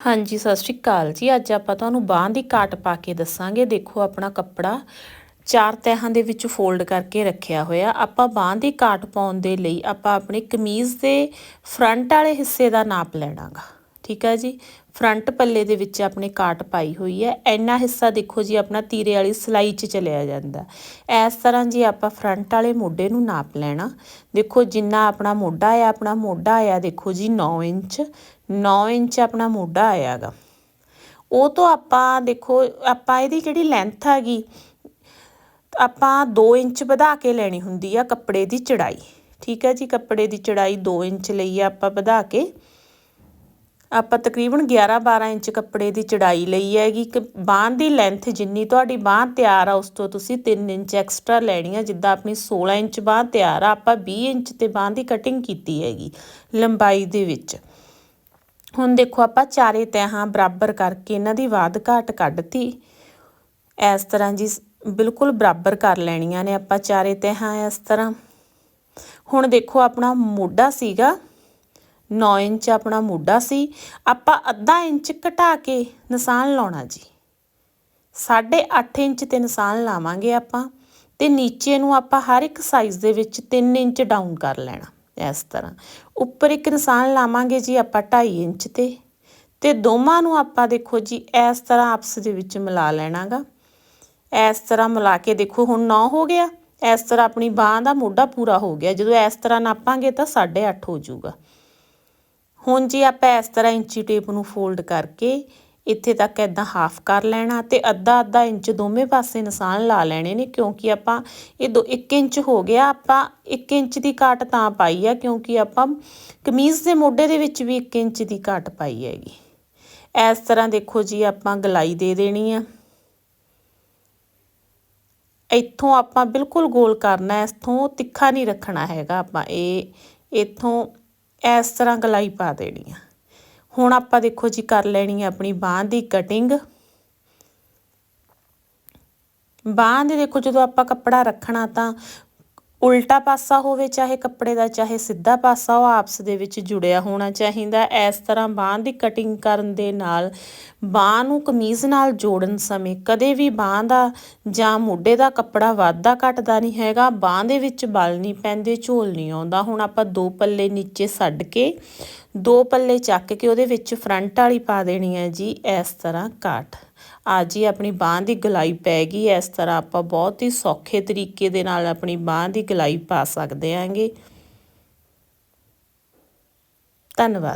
ਹਾਂਜੀ, ਸਤਿ ਸ਼੍ਰੀ ਅਕਾਲ ਜੀ। ਅੱਜ ਆਪਾਂ ਤੁਹਾਨੂੰ ਬਾਹਾਂ ਦੀ ਕਾਟ ਪਾ ਕੇ ਦੱਸਾਂਗੇ। ਦੇਖੋ, ਆਪਣਾ ਕੱਪੜਾ ਚਾਰ ਤਹਿਾਂ ਦੇ ਵਿੱਚ ਫੋਲਡ ਕਰਕੇ ਰੱਖਿਆ ਹੋਇਆ। ਆਪਾਂ ਬਾਹਾਂ ਦੀ ਕਾਟ ਪਾਉਣ ਦੇ ਲਈ ਆਪਾਂ ਆਪਣੀ ਕਮੀਜ਼ ਦੇ ਫਰੰਟ ਵਾਲੇ ਹਿੱਸੇ ਦਾ ਨਾਪ ਲੈਣਾਗਾ। ਠੀਕ ਹੈ ਜੀ? ਫਰੰਟ ਪੱਲੇ ਦੇ ਵਿੱਚ ਆਪਣੇ ਕਾਟ ਪਾਈ ਹੋਈ ਹੈ। ਇੰਨਾ ਹਿੱਸਾ ਦੇਖੋ ਜੀ, ਆਪਣਾ ਤੀਰੇ ਵਾਲੀ ਸਲਾਈ 'ਚ ਚਲਿਆ ਜਾਂਦਾ। ਇਸ ਤਰ੍ਹਾਂ ਜੀ ਆਪਾਂ ਫਰੰਟ ਵਾਲੇ ਮੋਢੇ ਨੂੰ ਨਾਪ ਲੈਣਾ, ਦੇਖੋ ਜਿੰਨਾ ਆਪਣਾ ਮੋਢਾ ਆ, ਆਪਣਾ ਮੋਢਾ ਆਇਆ ਦੇਖੋ ਜੀ 9 ਇੰਚ 9 ਇੰਚ ਆਪਣਾ ਮੋਢਾ ਆਇਆਗਾ। ਉਹ ਤੋਂ ਆਪਾਂ ਦੇਖੋ, ਆਪਾਂ ਇਹਦੀ ਜਿਹੜੀ ਲੈਂਥ ਹੈਗੀ, ਆਪਾਂ 2 ਇੰਚ ਵਧਾ ਕੇ ਲੈਣੀ ਹੁੰਦੀ ਆ ਕੱਪੜੇ ਦੀ ਚੜਾਈ। ਠੀਕ ਹੈ ਜੀ, ਕੱਪੜੇ ਦੀ ਚੜਾਈ 2 ਇੰਚ ਲਈ ਆ ਆਪਾਂ ਵਧਾ ਕੇ। ਆਪਾਂ ਤਕਰੀਬਨ 11-12 ਇੰਚ ਕੱਪੜੇ ਦੀ ਚੜਾਈ ਲਈ ਹੈਗੀ। ਕਿ ਬਾਹਾਂ ਦੀ ਲੈਂਥ ਜਿੰਨੀ ਤੁਹਾਡੀ ਬਾਹ ਤਿਆਰ ਆ, ਉਸ ਤੋਂ ਤੁਸੀਂ 3 ਇੰਚ ਐਕਸਟਰਾ ਲੈਣੀ ਆ ਜਿੱਦਾਂ ਆਪਣੀ 16 ਇੰਚ ਬਾਹ ਤਿਆਰ ਆ, ਆਪਾਂ 20 ਇੰਚ ਤੇ ਬਾਹ ਦੀ ਕਟਿੰਗ ਕੀਤੀ ਹੈਗੀ ਲੰਬਾਈ ਦੇ ਵਿੱਚ। ਹੁਣ ਦੇਖੋ, ਆਪਾਂ ਚਾਰੇ ਤਹਾਂ ਬਰਾਬਰ ਕਰਕੇ ਇਹਨਾਂ ਦੀ ਵਾਧ ਘਾਟ ਕੱਢਤੀ। ਇਸ ਤਰ੍ਹਾਂ ਜੀ ਬਿਲਕੁਲ ਬਰਾਬਰ ਕਰ ਲੈਣੀਆਂ ਨੇ ਆਪਾਂ ਚਾਰੇ ਤਹਾਂ ਇਸ ਤਰ੍ਹਾਂ। ਹੁਣ ਦੇਖੋ, ਆਪਣਾ ਮੋਢਾ ਸੀਗਾ। 9 ਇੰਚ ਆਪਣਾ ਮੋਢਾ ਸੀ। ਆਪਾਂ ਅੱਧਾ ਇੰਚ ਘਟਾ ਕੇ ਨਿਸ਼ਾਨ ਲਾਉਣਾ ਜੀ। 8.5 ਇੰਚ ਤੇ ਨਿਸ਼ਾਨ ਲਾਵਾਂਗੇ ਆਪਾਂ ਤੇ ਨੀਚੇ ਨੂੰ ਆਪਾਂ ਹਰ ਇੱਕ ਸਾਈਜ਼ ਦੇ ਵਿੱਚ 3 ਇੰਚ ਡਾਊਨ ਕਰ ਲੈਣਾ ਇਸ ਤਰ੍ਹਾਂ। ਉੱਪਰ ਇੱਕ ਨਿਸ਼ਾਨ ਲਾਵਾਂਗੇ ਜੀ ਆਪਾਂ 2.5 ਇੰਚ ਤੇ। ਤੇ ਦੋਵਾਂ ਨੂੰ ਆਪਾਂ ਦੇਖੋ ਜੀ ਇਸ ਤਰ੍ਹਾਂ ਆਪਸ ਦੇ ਵਿੱਚ ਮਿਲਾ ਲੈਣਾਗਾ। ਇਸ ਤਰ੍ਹਾਂ ਮਿਲਾ ਕੇ ਦੇਖੋ ਹੁਣ 9 ਹੋ ਗਿਆ। ਇਸ ਤਰ੍ਹਾਂ ਆਪਣੀ ਬਾਹ ਦਾ ਮੋਢਾ ਪੂਰਾ ਹੋ ਗਿਆ। ਜਦੋਂ ਇਸ ਤਰ੍ਹਾਂ ਨਾਪਾਂਗੇ ਤਾਂ 8.5 ਹੋ ਜਾਊਗਾ। ਹੁਣ ਜੀ ਆਪਾਂ ਇਸ ਤਰ੍ਹਾਂ ਇੰਚੀ ਟੇਪ ਨੂੰ ਫੋਲਡ ਕਰਕੇ ਇੱਥੇ ਤੱਕ ਇਦਾਂ ਹਾਫ ਕਰ ਲੈਣਾ ਤੇ ਅੱਧਾ ਅੱਧਾ ਇੰਚ ਦੋਵੇਂ ਪਾਸੇ ਨਿਸ਼ਾਨ ਲਾ ਲੈਣੇ ਨੇ, ਕਿਉਂਕਿ ਆਪਾਂ ਇਹ 1 ਇੰਚ ਹੋ ਗਿਆ, ਆਪਾਂ 1 ਇੰਚ ਦੀ ਕਾਟ ਤਾਂ ਪਾਈ ਆ, ਕਿਉਂਕਿ ਆਪਾਂ ਕਮੀਜ਼ ਦੇ ਮੋਢੇ ਦੇ ਵਿੱਚ ਵੀ 1 ਇੰਚ ਦੀ ਕਾਟ ਪਾਈ ਹੈਗੀ। ਇਸ ਤਰ੍ਹਾਂ ਦੇਖੋ ਜੀ, ਆਪਾਂ ਗਲਾਈ ਦੇ ਦੇਣੀ ਆ। ਇੱਥੋਂ ਆਪਾਂ ਬਿਲਕੁਲ ਗੋਲ ਕਰਨਾ ਇਥੋਂ ਤਿੱਖਾ ਨਹੀਂ ਰੱਖਣਾ ਹੈਗਾ ਆਪਾਂ, ਇਹ, ਇੱਥੋਂ ਇਸ ਤਰ੍ਹਾਂ ਗਲਾਈ ਪਾ ਦੇਣੀ ਆ। ਹੁਣ ਆਪਾਂ ਦੇਖੋ ਜੀ ਕਰ ਲੈਣੀ ਆ ਆਪਣੀ ਬਾਹ ਦੀ ਕਟਿੰਗ ਬਾਹ ਦੇ ਦੇਖੋ ਜਦੋਂ ਆਪਾਂ ਕੱਪੜਾ ਰੱਖਣਾ ਤਾਂ ਉਲਟਾ ਪਾਸਾ ਹੋਵੇ, ਚਾਹੇ ਕੱਪੜੇ ਦਾ, ਚਾਹੇ ਸਿੱਧਾ ਪਾਸਾ, ਉਹ ਆਪਸ ਦੇ ਵਿੱਚ ਜੁੜਿਆ ਹੋਣਾ ਚਾਹੀਦਾ। ਇਸ ਤਰ੍ਹਾਂ ਬਾਹ ਦੀ ਕਟਿੰਗ ਕਰਨ ਦੇ ਨਾਲ ਬਾਹ ਨੂੰ ਕਮੀਜ਼ ਨਾਲ ਜੋੜਨ ਸਮੇਂ ਕਦੇ ਵੀ ਬਾਹ ਦਾ ਜਾਂ ਮੋਢੇ ਦਾ ਕੱਪੜਾ ਵਾਧਾ ਘਟਦਾ ਨਹੀਂ ਹੈਗਾ। ਬਾਹ ਦੇ ਵਿੱਚ ਬਲ ਨਹੀਂ ਪੈਂਦੇ, ਝੋਲ ਨਹੀਂ ਆਉਂਦਾ। ਹੁਣ ਆਪਾਂ ਦੋ ਪੱਲੇ ਨੀਚੇ ਛੱਡ ਕੇ, ਦੋ ਪੱਲੇ ਚੱਕ ਕੇ ਉਹਦੇ ਵਿੱਚ ਫਰੰਟ ਵਾਲੀ ਪਾ ਦੇਣੀ ਹੈ ਜੀ, ਇਸ ਤਰ੍ਹਾਂ ਕਾਟ ਆ ਜੀ ਆਪਣੀ ਬਾਹ ਦੀ ਗਲਾਈ ਪੈ ਗਈ ਇਸ ਤਰ੍ਹਾਂ ਆਪਾਂ ਬਹੁਤ ਹੀ ਸੌਖੇ ਤਰੀਕੇ ਦੇ ਨਾਲ ਆਪਣੀ ਬਾਹ ਦੀ ਗਲਾਈ ਪਾ ਸਕਦੇ ਆਂਗੇ ਧੰਨਵਾਦ।